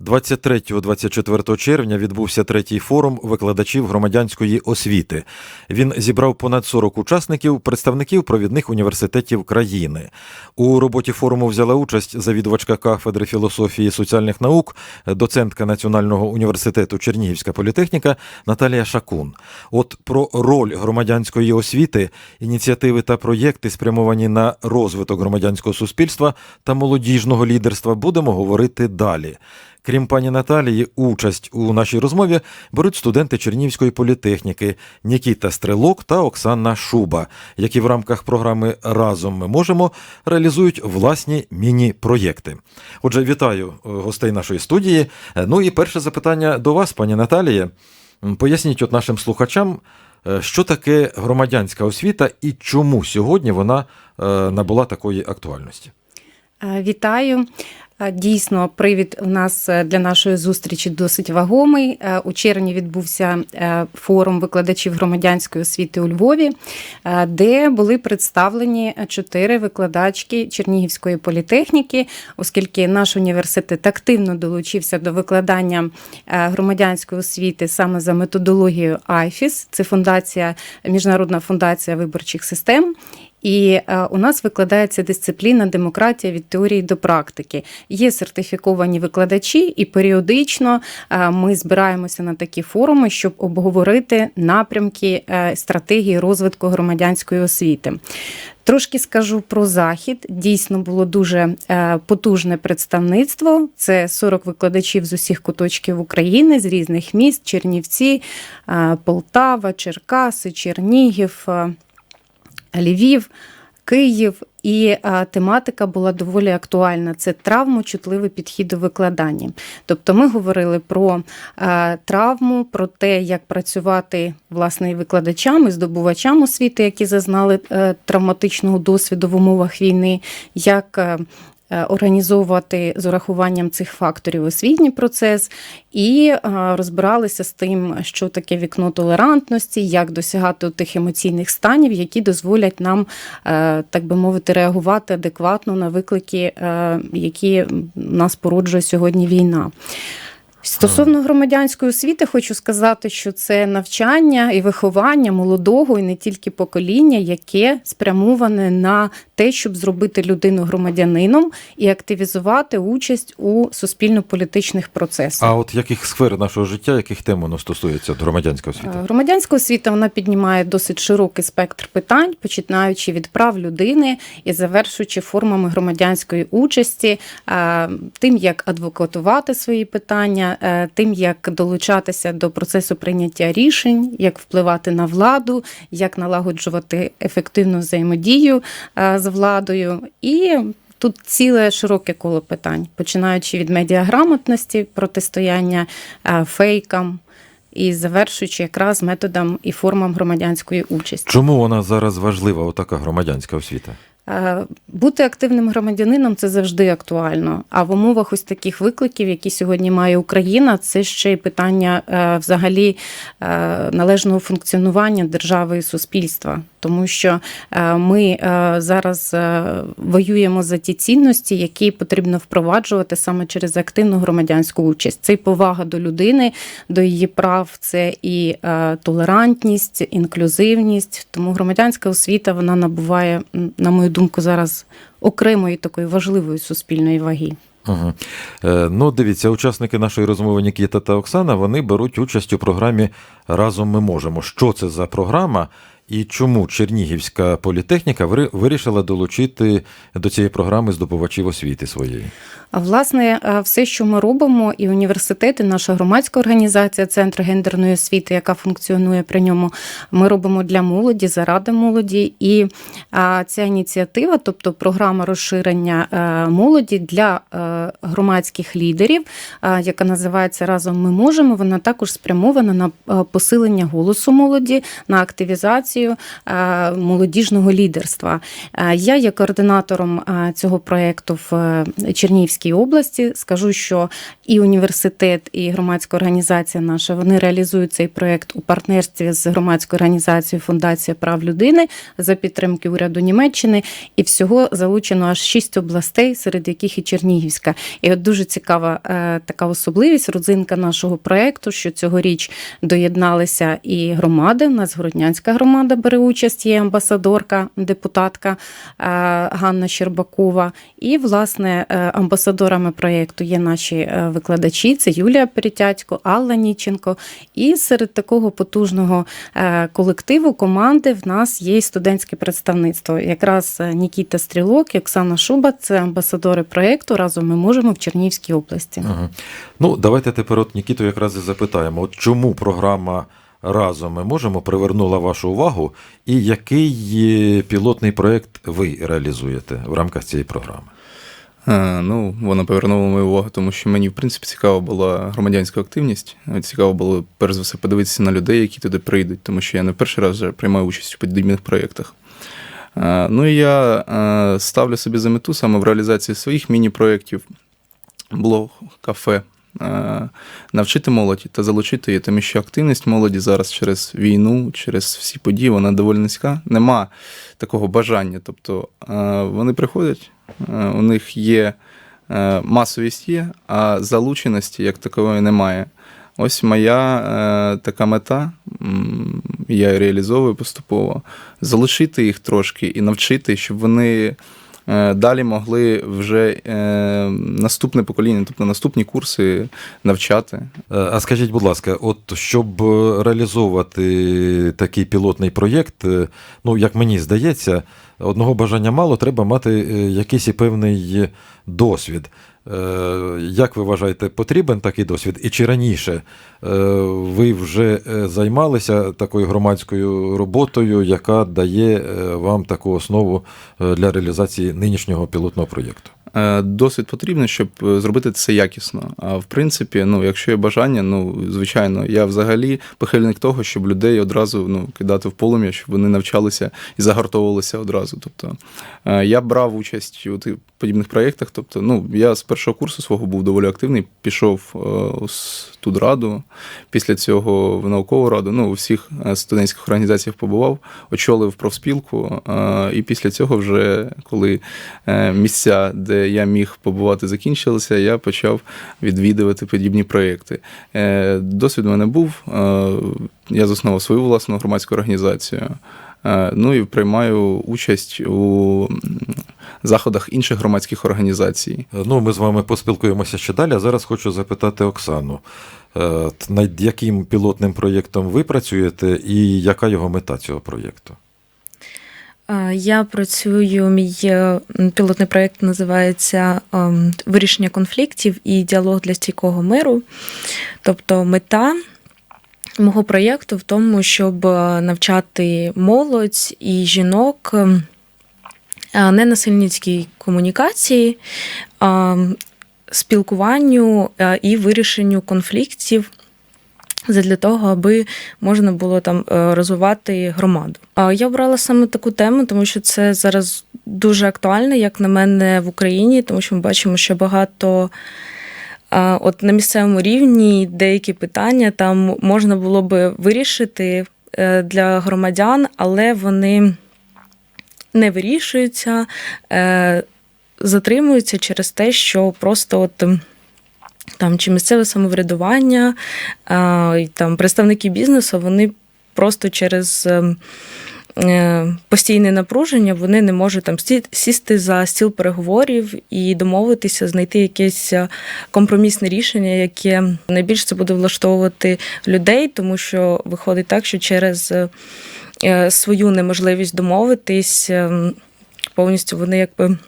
23-24 червня відбувся третій форум викладачів громадянської освіти. Він зібрав понад 40 учасників, представників провідних університетів країни. У роботі форуму взяла участь завідувачка кафедри філософії соціальних наук, доцентка Національного університету Чернігівська політехніка Наталія Шакун. От про роль громадянської освіти, ініціативи та проєкти, спрямовані на розвиток громадянського суспільства та молодіжного лідерства, будемо говорити далі. Крім пані Наталії, участь у нашій розмові беруть студенти Чернігівської політехніки Нікіта Стрелок та Оксана Шуба, які в рамках програми Разом ми можемо реалізують власні міні-проєкти. Отже, вітаю е, гостей нашої студії. Е, Ну і перше запитання до вас, пані Наталія. Поясніть от нашим слухачам, е, що таке громадянська освіта і чому сьогодні вона набула такої актуальності. Вітаю. Дійсно, привід у нас е, для нашої зустрічі досить вагомий. Е, У червні відбувся е, форум викладачів громадянської освіти у Львові, де були представлені чотири викладачки Чернігівської політехніки, оскільки наш університет активно долучився до викладання громадянської освіти саме за методологією IFIS. Це фундація, міжнародна фундація виборчих систем. І е, у нас викладається дисципліна демократія від теорії до практики. Є сертифіковані викладачі, і періодично е, ми збираємося на такі форуми, щоб обговорити напрямки е, стратегії розвитку громадянської освіти. Трошки скажу про захід. Дійсно було дуже потужне представництво. Це 40 викладачів з усіх куточків України, з різних міст: Чернівці, Полтава, Черкаси, Чернігів. Львів, Київ, і тематика була доволі актуальна. Це травмочутливий підхід до викладання. Тобто ми говорили про травму, про те, як працювати власне викладачами, здобувачам освіти, які зазнали е, травматичного досвіду в умовах війни, як е, Організовувати з урахуванням цих факторів освітній процес і е, розбиралися з тим, що таке вікно толерантності, як досягати тих емоційних станів, які дозволять нам, е, так би мовити, реагувати адекватно на виклики, е, які нас породжує сьогодні війна. Стосовно громадянської освіти, хочу сказати, що це навчання і виховання молодого і не тільки покоління, яке спрямоване на те, щоб зробити людину громадянином і активізувати участь у суспільно-політичних процесах. А от яких сфер нашого життя, яких тем воно стосується громадянська освіта? Е, Громадянська освіта вона піднімає досить широкий спектр питань, починаючи від прав людини і завершуючи формами громадянської участі, е, тим, як адвокатувати свої питання, тим, як долучатися до процесу прийняття рішень, як впливати на владу, як налагоджувати ефективну взаємодію е, з владою і. Тут ціле широке коло питань, починаючи від медіаграмотності, протистояння е, фейкам і завершуючи якраз методом і формам громадянської участі. Чому вона зараз важлива, отака громадянська освіта? Е, Бути активним громадянином це завжди актуально. А в умовах ось таких викликів, які сьогодні має Україна, це ще й питання е, взагалі е, належного функціонування держави і суспільства. Тому що е, ми е, зараз е, воюємо за ті цінності, які потрібно впроваджувати саме через активну громадянську участь. Це і повага до людини, до її прав, це і толерантність, інклюзивність. Тому громадянська освіта вона набуває, на мою думку, зараз окремої такої важливої суспільної ваги. Угу. Ну, дивіться, учасники нашої розмови Нікіта та Оксана вони беруть участь у програмі Разом ми можемо. Що це за програма? І чому Чернігівська політехніка вирішила долучити до цієї програми здобувачів освіти своєї? А власне, все, що ми робимо, і університети, наша громадська організація, центр гендерної освіти, яка функціонує при ньому, ми робимо для молоді, заради молоді. І ця ініціатива, тобто програма розширення е, молоді для е, громадських лідерів, яка називається Разом ми можемо. Вона також спрямована на е, посилення голосу молоді, на активізацію мотивацію е, молодіжного лідерства. Е, Я є координатором е, цього проєкту в Чернігівській області. Скажу, що і університет, і громадська організація наша вони реалізують цей проєкт у партнерстві з громадською організацією Фундація прав людини за підтримки уряду Німеччини. І всього залучено аж шість областей, серед яких і Чернігівська. І от дуже цікава така особливість, родзинка нашого проєкту, що цьогоріч доєдналися і громади. У нас Городнянська громада бере участь, є амбасадорка, депутатка е, Ганна Щербакова. І, власне, е, амбасадорами проєкту є наші е, викладачі: це Юлія Перетятько, Алла Ніченко. І серед такого потужного колективу команди в нас є студентське представництво. Якраз Нікіта Стрілок і Оксана Шуба це амбасадори проєкту. Разом ми можемо в Чернігівській області. Ага. Ну, давайте тепер от Нікіту якраз і запитаємо, от чому програма разом ми можемо привернула вашу увагу, і який пілотний проєкт ви реалізуєте в рамках цієї програми? Е, Ну, вона повернула мою увагу, тому що мені, в принципі, цікава була громадянська активність. Цікаво було, перш за все, подивитися на людей, які туди прийдуть, тому що я не перший раз вже приймаю участь у подібних проєктах. Е, Ну і я е, ставлю собі за мету саме в реалізації своїх міні-проєктів, блог, кафе, навчити молодь та залучити її, тому що активність молоді зараз через війну, через всі події, вона доволі низька. Нема такого бажання. Тобто е, вони приходять, е, у них є е, масовість є, а залученості як такової немає. Ось моя е, така мета, я реалізовую поступово, залишити їх трошки і навчити, щоб вони е, далі могли вже е, наступне покоління, тобто наступні курси навчати. Е, А скажіть, будь ласка, от щоб е, реалізовувати такий пілотний проєкт, е, ну як мені здається, одного бажання мало, треба мати е, якийсь і певний досвід. Е, Як ви вважаєте, потрібен такий досвід? І чи раніше е, ви вже е, займалися такою громадською роботою, яка дає вам таку основу для реалізації нинішнього пілотного проєкту? Е, Досвід потрібен, щоб е, зробити це якісно. А в принципі, ну, якщо є бажання, ну звичайно, я взагалі прихильник того, щоб людей одразу ну, кидати в полум'я, щоб вони навчалися і загартовувалися одразу. Тобто е, я брав участь у тих подібних проєктах. Тобто, ну, я з першого курсу свого був доволі активний, пішов е, у студраду, після цього в наукову раду. Ну, у всіх студентських організаціях побував, очолив профспілку. І після цього, вже коли місця, де я міг побувати, закінчилися, я почав відвідувати подібні проєкти. Е, Досвід у мене був. е, Я заснував свою власну громадську організацію. Е, Ну і приймаю участь у заходах інших громадських організацій. Ну, ми з вами поспілкуємося ще далі. А зараз хочу запитати Оксану, над яким пілотним проєктом ви працюєте і яка його мета цього проєкту? Я працюю, мій е, пілотний проєкт називається ем, Вирішення конфліктів і діалог для стійкого миру. Тобто мета мого проєкту в тому, щоб е, навчати молодь і жінок ем, е, ненасильницькій комунікації, ем, спілкуванню і вирішенню конфліктів для того, аби можна було там е, розвивати громаду. А Я обрала саме таку тему, тому що це зараз дуже актуально, як на мене, в Україні, тому що ми бачимо, що багато. От на місцевому рівні деякі питання там можна було би вирішити е, для громадян, але вони не вирішуються, е, затримуються через те, що просто от там чи місцеве самоврядування, там представники бізнесу, вони просто через ем, е, постійне напруження вони не можуть там сісти за стіл переговорів і домовитися, знайти якесь е, компромісне рішення, яке найбільше це буде влаштовувати людей, тому що виходить так, що через е, свою неможливість домовитись ем, повністю вони якби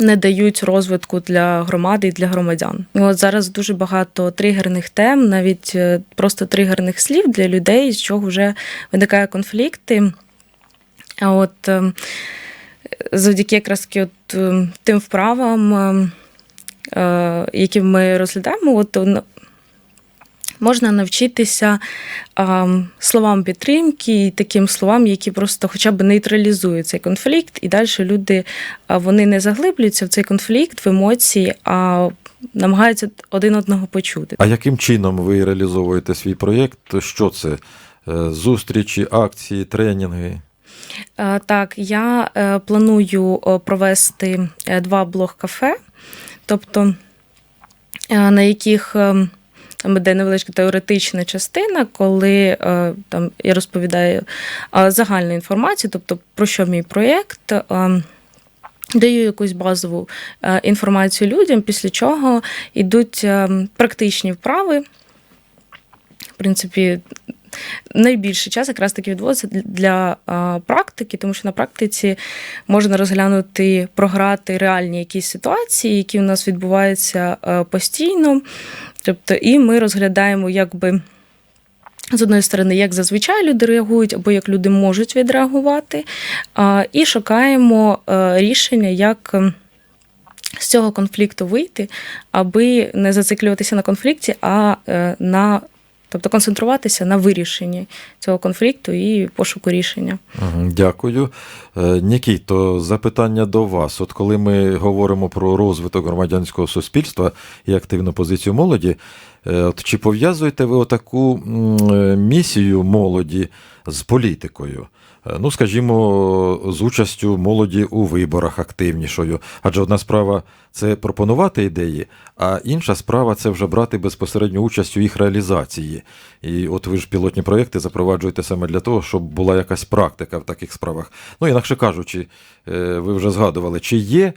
не дають розвитку для громади і для громадян. От зараз дуже багато тригерних тем, навіть е, просто тригерних слів для людей, з чого вже виникає конфлікти. А от е, завдяки якраз от е, тим вправам, е, е, які ми розглядаємо, от можна навчитися а, словам підтримки і таким словам, які просто хоча б нейтралізують цей конфлікт, і далі люди а, вони не заглиблюються в цей конфлікт, в емоції, а намагаються один одного почути. А яким чином ви реалізовуєте свій проєкт? Що це? Е, Зустрічі, акції, тренінги? Е, Так, я е, планую провести два блог-кафе, тобто на яких е, там іде невеличка теоретична частина, коли е, там я розповідаю е, загальну інформацію, тобто про що мій проєкт. е, Даю якусь базову інформацію людям, після чого йдуть практичні вправи. В принципі, найбільший час якраз таки відводиться для- практики, тому що на практиці можна розглянути, програти реальні якісь ситуації, які у нас відбуваються постійно. Тобто, і ми розглядаємо, якби. З одної сторони, як зазвичай люди реагують, або як люди можуть відреагувати, і шукаємо е, рішення, як ем, з цього конфлікту вийти, аби не зациклюватися на конфлікті, а е, на тобто концентруватися на вирішенні цього конфлікту і пошуку рішення. Дякую. Е, Нікіто, запитання до вас. От коли ми говоримо про розвиток громадянського суспільства і активну позицію молоді, е, от чи пов'язуєте ви отаку е, місію молоді з політикою? Е, Ну, скажімо, з участю молоді у виборах активнішою. Адже одна справа це пропонувати ідеї, а інша справа це вже брати безпосередню участь у їх реалізації. І от ви ж пілотні проєкти запроваджуєте саме для того, щоб була якась практика в таких справах. Ну, інакше кажучи, е, ви вже згадували, чи є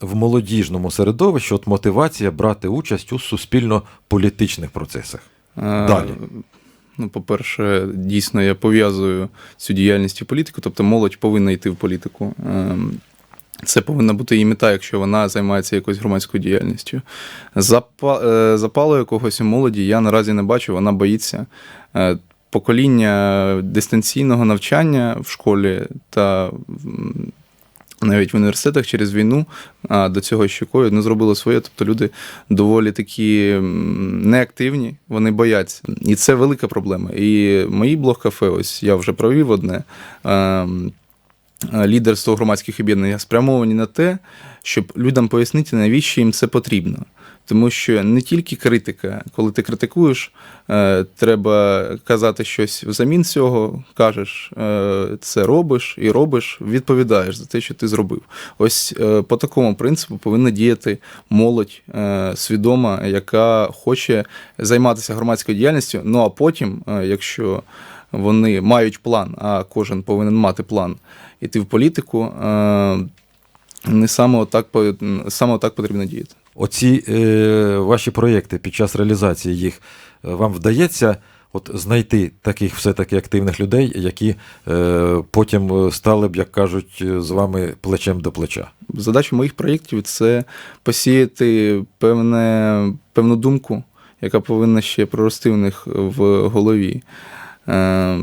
в молодіжному середовищі от мотивація брати участь у суспільно-політичних процесах? Е, Далі. Ну, по-перше, дійсно, я пов'язую цю діяльність і політику, тобто молодь повинна йти в політику. Ем, Це повинна бути її мета, якщо вона займається якоюсь громадською діяльністю. Е, Запалу якогось у молоді я наразі не бачу, вона боїться. Е, Покоління дистанційного навчання в школі та навіть в університетах через війну, до цього ще ковід, не зробило своє. Тобто люди доволі такі неактивні, вони бояться. І це велика проблема. І мої блог-кафе, ось я вже провів одне. Лідерство громадських об'єднань спрямовані на те, щоб людям пояснити, навіщо їм це потрібно. Тому що не тільки критика, коли ти критикуєш, е, треба казати щось взамін цього, кажеш, е, це робиш і робиш, відповідаєш за те, що ти зробив. Ось е, по такому принципу повинна діяти молодь свідома, яка хоче займатися громадською діяльністю. Ну а потім, якщо вони мають план, а кожен повинен мати план іти в політику, не саме отак, саме отак потрібно діяти. Оці е, ваші проєкти під час реалізації їх е, вам вдається от знайти таких все-таки активних людей, які е, потім е, стали б, як кажуть, е, з вами плечем до плеча. Задача моїх проєктів це посіяти певне, певну думку, яка повинна ще прорости в них в голові. Е,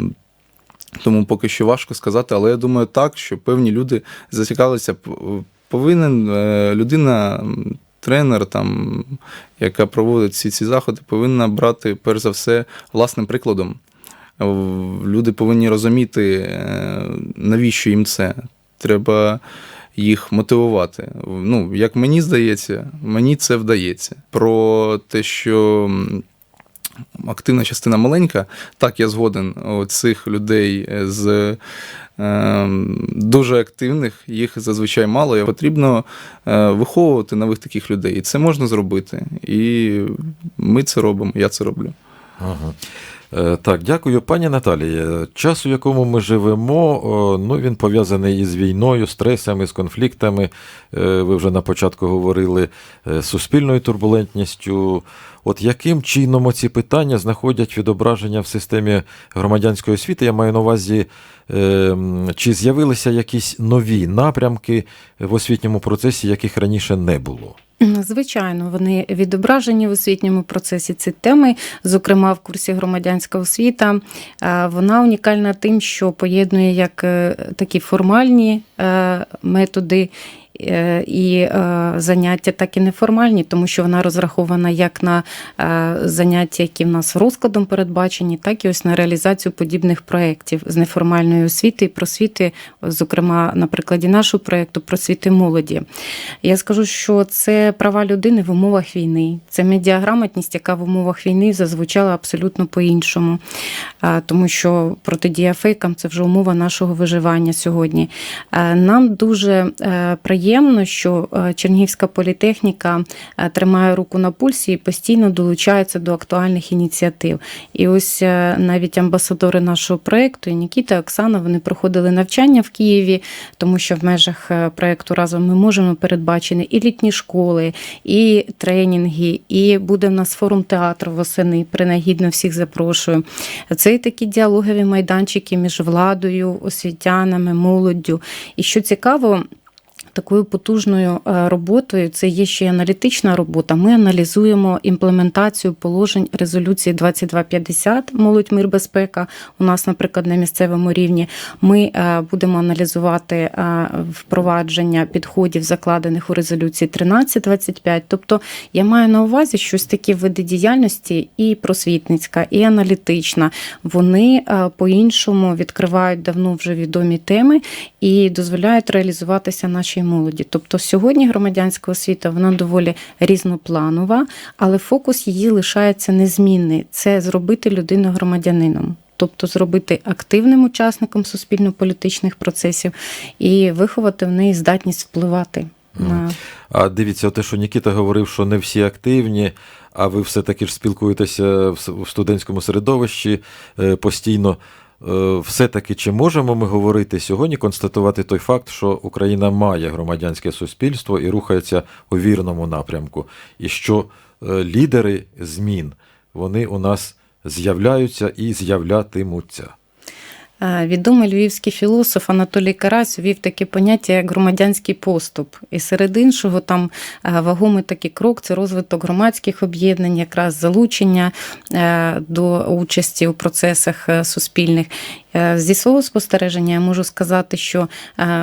Тому поки що важко сказати, але я думаю так, що певні люди зацікавилися. Повинен людина, тренер, там, яка проводить всі ці заходи, повинна брати, перш за все, власним прикладом. Люди повинні розуміти, е, навіщо їм це. Треба їх мотивувати. Ну, як мені здається, мені це вдається. Про те, що активна частина маленька, так я згоден цих людей з е, дуже активних, їх зазвичай мало. І потрібно е, виховувати нових таких людей. І це можна зробити. І ми це робимо, я це роблю. Ага. Е, Так, дякую, пані Наталія. Час, у якому ми живемо, ну він пов'язаний із війною, стресами, з конфліктами. Е, Ви вже на початку говорили е, суспільною турбулентністю. От яким чином оці питання знаходять відображення в системі громадянської освіти? Я маю на увазі, е, чи з'явилися якісь нові напрямки в освітньому процесі, яких раніше не було? Звичайно, вони відображені в освітньому процесі ці теми, зокрема в курсі громадянська освіта. Е, Вона унікальна тим, що поєднує як е, такі формальні е, методи і е, заняття так і неформальні, тому що вона розрахована як на е, заняття, які в нас розкладом передбачені, так і ось на реалізацію подібних проєктів з неформальної освіти і просвіти, зокрема на прикладі нашого проєкту просвіти молоді. Я скажу, що це права людини в умовах війни, це медіаграмотність, яка в умовах війни зазвучала абсолютно по-іншому, тому що протидія фейкам це вже умова нашого виживання сьогодні. Е, Нам дуже е, приємно, що е, Чернігівська політехніка е, тримає руку на пульсі і постійно долучається до актуальних ініціатив. І ось е, навіть амбасадори нашого проєкту, Нікіта і Оксана, вони проходили навчання в Києві, тому що в межах проєкту разом ми можемо передбачити і літні школи, і тренінги, і буде в нас форум театру восени. Принагідно всіх запрошую. Це і такі діалогові майданчики між владою, освітянами, молоддю. І що цікаво. Такою потужною е, роботою це є ще й аналітична робота. Ми аналізуємо імплементацію положень резолюції 2250 молодь мир безпека. У нас, наприклад, на місцевому рівні. Ми е, будемо аналізувати е, впровадження підходів, закладених у резолюції 1325. Тобто я маю на увазі, що ось такі види діяльності і просвітницька, і аналітична. Вони по-іншому відкривають давно вже відомі теми і дозволяють реалізуватися нашій молоді. Тобто сьогодні громадянська освіта вона доволі різнопланова, але фокус її лишається незмінний. Це зробити людину громадянином. Тобто зробити активним учасником суспільно-політичних процесів і виховати в неї здатність впливати на А дивіться, те, що Нікіта говорив, що не всі активні, а ви все-таки ж спілкуєтеся в студентському середовищі е, постійно. Е, Все-таки чи можемо ми говорити сьогодні, констатувати той факт, що Україна має громадянське суспільство і рухається у вірному напрямку, і що е, лідери змін вони у нас з'являються і з'являтимуться. Е, Відомий львівський філософ Анатолій Карась ввів таке поняття як громадянський поступ. І серед іншого там е, вагомий такий крок це розвиток громадських об'єднань, якраз залучення е, до участі у процесах суспільних. Зі свого спостереження я можу сказати, що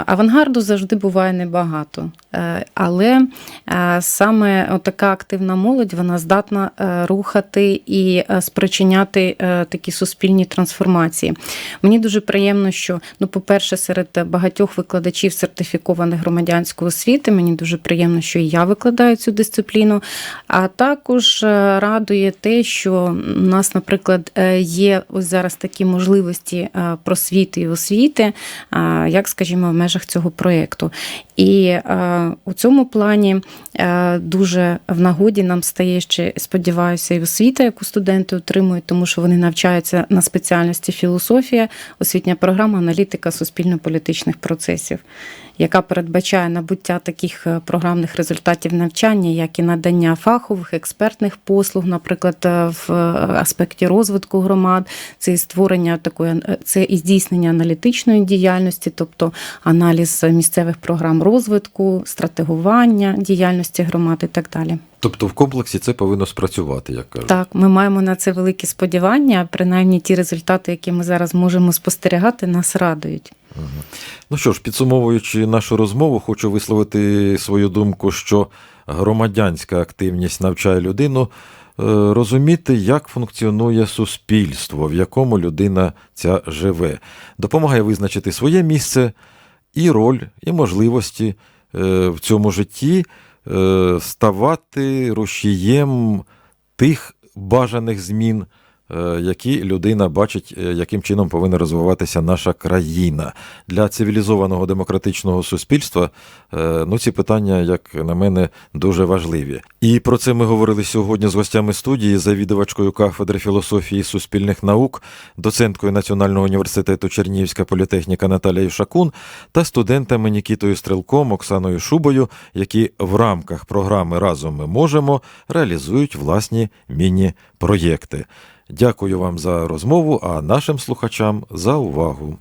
авангарду завжди буває небагато. Е, Але е, саме така активна молодь вона здатна е, рухати і спричиняти такі суспільні трансформації. Мені дуже приємно, що, ну, по-перше, серед багатьох викладачів сертифікованих громадянської освіти, мені дуже приємно, що і я викладаю цю дисципліну. А також радує те, що у нас, наприклад, є ось зараз такі можливості просвіти і освіти, як, скажімо, в межах цього проєкту. І у цьому плані е, дуже в нагоді нам стає ще, сподіваюся, і освіта, яку студенти отримують, тому що вони навчаються на спеціальності філософія, освітня програма, аналітика суспільно-політичних процесів, яка передбачає набуття таких е, програмних результатів навчання, як і надання фахових експертних послуг, наприклад, е, в аспекті розвитку громад, це і створення такої е, це і здійснення аналітичної діяльності, тобто аналіз місцевих програм розвитку, стратегування діяльності громад і так далі. Тобто в комплексі це повинно спрацювати, як кажуть. Так, ми маємо на це великі сподівання. Принаймні, ті результати, які ми зараз можемо спостерігати, нас радують. Ну що ж, підсумовуючи нашу розмову, хочу висловити свою думку, що громадянська активність навчає людину е, розуміти, як функціонує суспільство, в якому людина ця живе, допомагає визначити своє місце і роль, і можливості е, в цьому житті, ставати рушієм тих бажаних змін, е, які людина бачить, е, яким чином повинна розвиватися наша країна. Для цивілізованого демократичного суспільства е, ну, ці питання, як на мене, дуже важливі. І про це ми говорили сьогодні з гостями студії, завідувачкою кафедри філософії суспільних наук, доценткою Національного університету Чернігівська політехніка Наталією Шакун та студентами Нікітою Стрелком, Оксаною Шубою, які в рамках програми Разом ми можемо реалізують власні міні-проєкти. Дякую вам за розмову, а нашим слухачам за увагу.